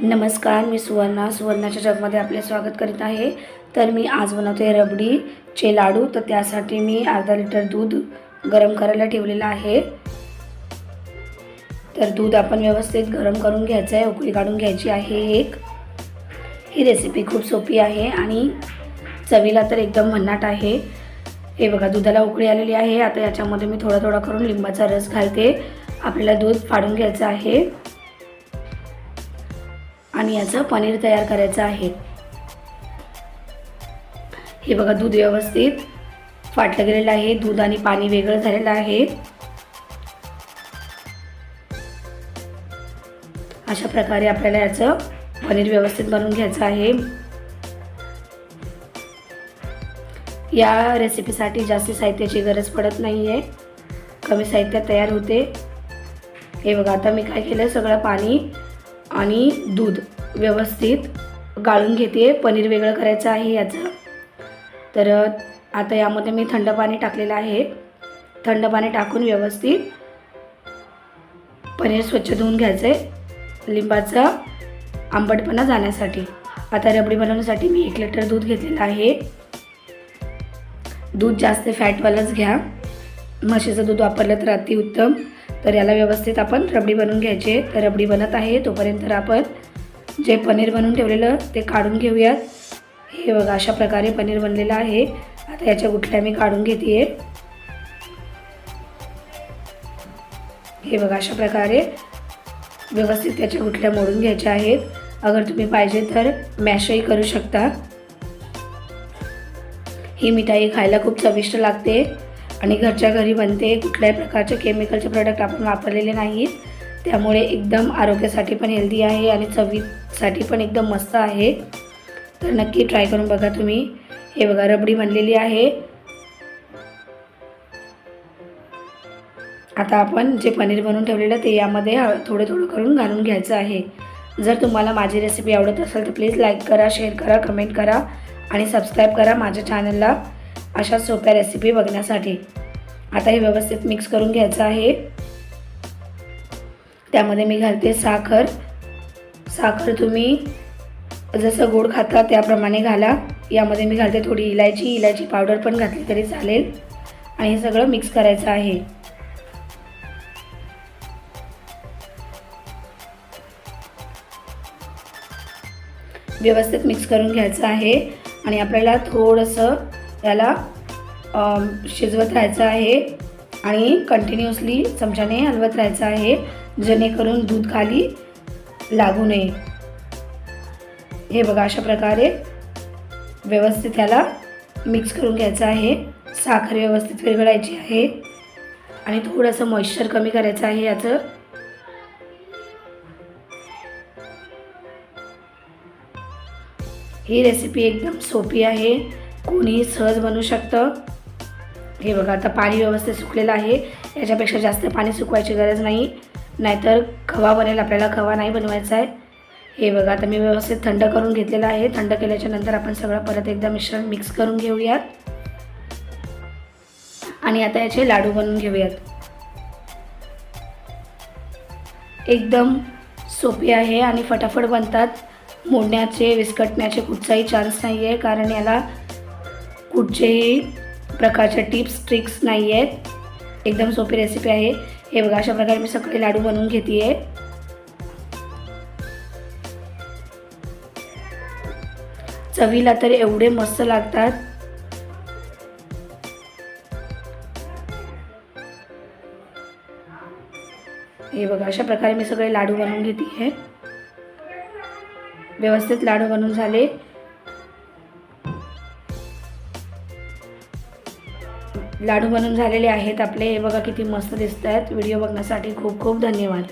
नमस्कार मी सुवर्णा. सुवर्णाच्या जगमध्ये आपले स्वागत करीत आहे. तर मी आज बनवते रबडीचे लाडू. तर त्यासाठी मी अर्धा लिटर दूध गरम करायला ठेवलेलं आहे. तर दूध आपण व्यवस्थित गरम करून घ्यायचं आहे उकळी काढून घ्यायची आहे एक. ही रेसिपी खूप सोपी आहे आणि चवीला तर एकदम भन्नाट आहे. हे बघा दुधाला उकळी आलेली आहे. आता याच्यामध्ये मी थोडा थोडा करून लिंबाचा रस घालते. आपल्याला दूध फाडून घ्यायचं आहे. आणि याचं पनीर तयार करायचं आहे. हे बघा दूध व्यवस्थित फाटलं गेलेलं आहे. दूध आणि पाणी वेगळं झालेलं आहे. अशा प्रकारे आपल्याला याचं पनीर व्यवस्थित बनवून घ्यायचं आहे. या रेसिपीसाठी जास्त साहित्याची गरज पडत नाही आहे कमी साहित्यात तयार होते. हे बघा आता मी काय केलं? सगळं पाणी आणि दूध व्यवस्थित गाळून घेते पनीर वेगळं करायचं आहे याचं. तर आता यामध्ये मी थंड पाणी टाकलेलं आहे. थंड पाणी टाकून व्यवस्थित पनीर स्वच्छ धुवून घ्यायचं आहे लिंबाचा आंबटपणा जाण्यासाठी. आता रबडी बनवण्यासाठी मी एक लिटर दूध घेतलेलं आहे. दूध जास्त फॅटवालंच घ्या. म्हशीचं दूध वापरलं तर अतिउत्तम. तर याला व्यवस्थित आपण रबडी बनवून घ्यायचे. तर रबडी बनत आहे. तोपर्यंत आपण जे पनीर बनवून ठेवलेलं ते काढून घेऊयात. हे बघा अशा प्रकारे पनीर बनलेलं आहे. आता याच्या गुठल्या मी काढून घेते हे बघा अशा प्रकारे व्यवस्थित त्याच्या गुठल्या मोडून घ्यायच्या आहेत. अगर तुम्ही पाहिजे तर मॅशही करू शकता. ही मिठाई खायला खूप चविष्ट लागते. आणि घरच्या घरी बनते. कुठल्याही प्रकारचे केमिकलचे प्रोडक्ट आपण वापरलेले नाहीत त्यामुळे एकदम आरोग्यासाठी पण हेल्दी आहे आणि चवीसाठी पण एकदम मस्त आहे. तर नक्की ट्राय करून बघा तुम्ही. हे बघा रबडी बनलेली आहे. आता आपण जे पनीर बनवून ठेवलेलं ते यामध्ये थोडं थोडं करून घालून घ्यायचं आहे. जर तुम्हाला माझी रेसिपी आवडत असेल तर प्लीज लाईक करा शेअर करा कमेंट करा आणि सबस्क्राईब करा माझ्या चॅनलला अशा सोप्या रेसिपी बघण्यासाठी. आता हे व्यवस्थित मिक्स करून घ्यायचं आहे. त्यामध्ये मी घालते साखर. साखर तुम्ही जसं गोड खाता त्याप्रमाणे घाला. यामध्ये मी घालते थोडी इलायची इलायची पावडर पण घातली तरी चालेल. आणि हे सगळं मिक्स करायचं आहे. व्यवस्थित मिक्स करून घ्यायचं आहे. आणि आपल्याला थोडंसं याला शिजवत राहायचं आहे आणि कंटिन्युअसली चमच्याने हलवत राहायचं आहे जेणेकरून दूध खाली लागू नये. हे बघा अशा प्रकारे व्यवस्थित याला मिक्स करून घ्यायचं आहे. साखर व्यवस्थित विरघळायची आहे. आणि थोडंसं मॉइश्चर कमी करायचं आहे याचं. ही रेसिपी एकदम सोपी आहे. कोणीही सहज बनवू शकतं. हे बघा आता पाणी व्यवस्थित सुकलेलं आहे. याच्यापेक्षा जास्त पाणी सुकवायची गरज नाही. नाहीतर खवा बनेल आपल्याला खवा नाही बनवायचा आहे. हे बघा आता मी व्यवस्थित थंड करून घेतलेलं आहे. थंड केल्याच्यानंतर आपण सगळं परत एकदा मिश्रण मिक्स करून घेऊयात. आणि आता याचे लाडू बनवून घेऊयात. एकदम सोपी आहे आणि फटाफट बनतात. मोडण्याचे विस्कटण्याचे कुठचाही चान्स नाही आहे कारण याला कुठचेही प्रकारच्या टिप्स ट्रिक्स नाही आहेत. एकदम सोपी रेसिपी आहे. हे बघा अशा प्रकारे मी सगळे लाडू बनवून घेते आहे चवीला तर एवढे मस्त लागतात. हे बघा अशा प्रकारे मी सगळे लाडू बनवून घेते आहे व्यवस्थित लाडू बनवून झाले. लाडू बनून झालेले आहेत आपले. हे बघा किती मस्त दिसत आहेत व्हिडिओ बघण्यासाठी खूप खूप धन्यवाद.